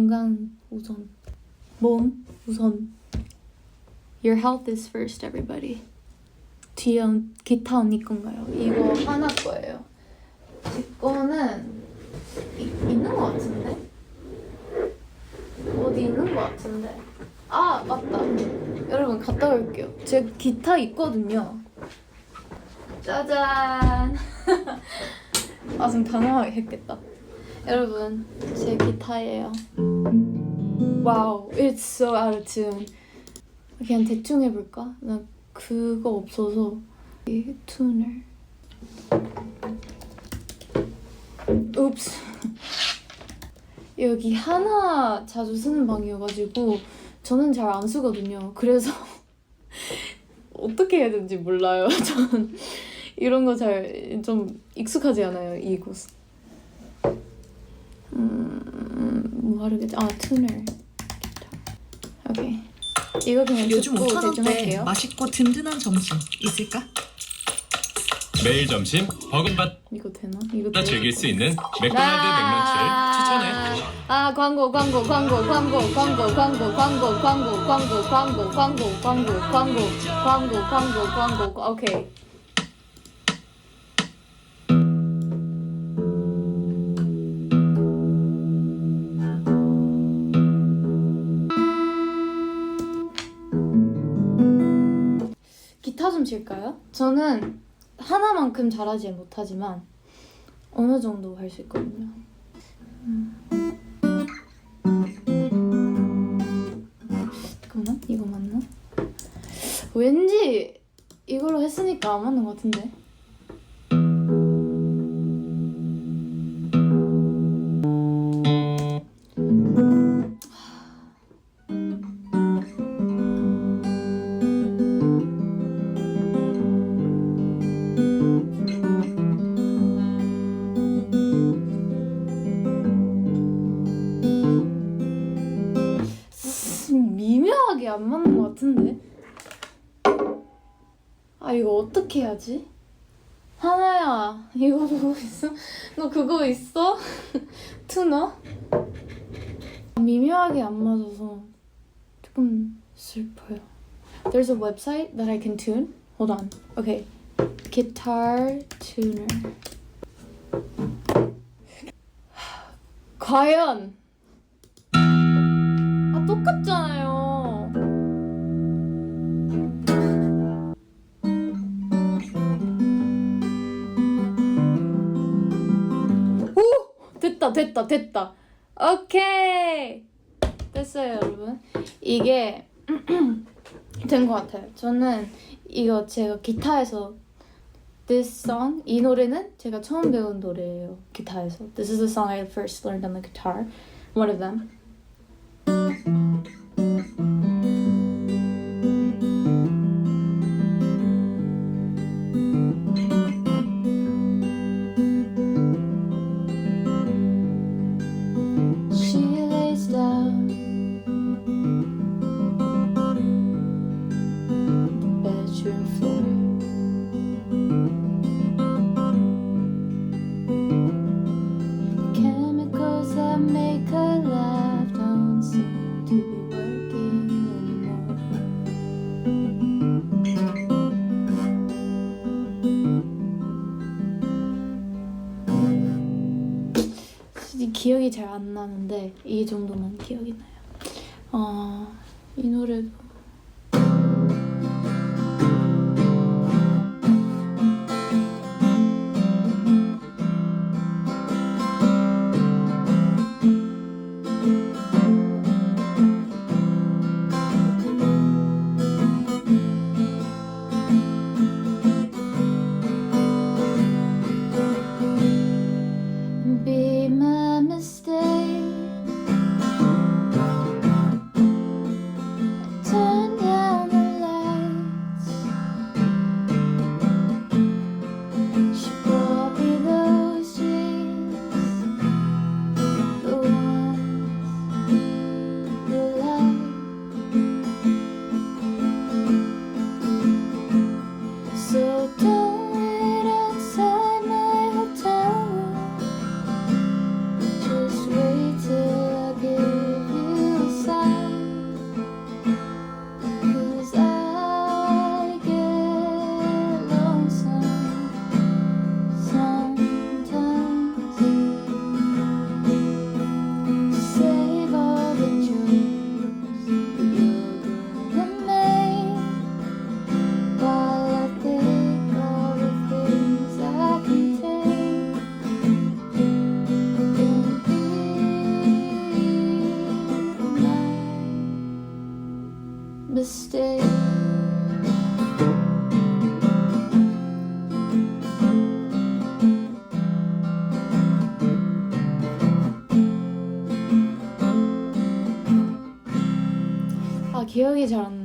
건강 우선. 몸 우선. Your health is first, everybody. 뒤에 언- 기타 언니 건가요? 이거 하나 거예요. 제 거는 이, 있는 것 같은데? 어디 있는 것 같은데? 아 맞다. 여러분 갔다 올게요. 제 기타 있거든요. 짜잔. 아좀 당황하게 했겠다. 여러분 제 기타예요. 와우, it's so out of tune. 그냥 대충 해볼까? 나 그거 없어서 이 툰을. 읍스. 여기 하나 자주 쓰는 방이어가지고 저는 잘 안 쓰거든요. 그래서 어떻게 해야 되는지 몰라요. 저는 이런 거 잘 좀 익숙하지 않아요. 이곳. 음, 뭐 하려겠지? 아, 튜ner. 오케이. 이거 그냥 요즘 듣고 5천 대충 원대 할게요. 맛있고 든든한 점심 있을까? 매일 점심 버금밭 이거 되나? 이거 다 되나? 즐길 수 있는 맥도날드 맥런치를 추천해. 아 광고 광고 광고 광고 광고 광고 광고 광고 광고 광고 광고 광고 광고 광고 광고 광고 오케이 칠까요? 저는 하나만큼 잘하지 못하지만 어느 정도 할 수 있거든요. 잠깐만 이거 맞나? 왠지 이걸로 했으니까 안 맞는 것 같은데. 안 맞는 것 같은데. 아 이거 어떻게 해야지? 하나야 이거 보고 있어? 너 그거 있어? 투너? 미묘하게 안 맞아서 조금 슬퍼요. There's a website that I can tune. Hold on. Okay. Guitar tuner. 과연 아 똑같잖아요. 됐다 됐다 됐다. 오케이 됐어요 여러분. 이게 된 것 같아요. 저는 이거 제가 기타에서 This song 이 노래는 제가 처음 배운 노래예요 기타에서. This is the song I first learned on the guitar. One of them. 기억이 잘 안 나는데 이 정도만 기억이 나요. 어, 이 노래도 stay. 아 기억이 잘안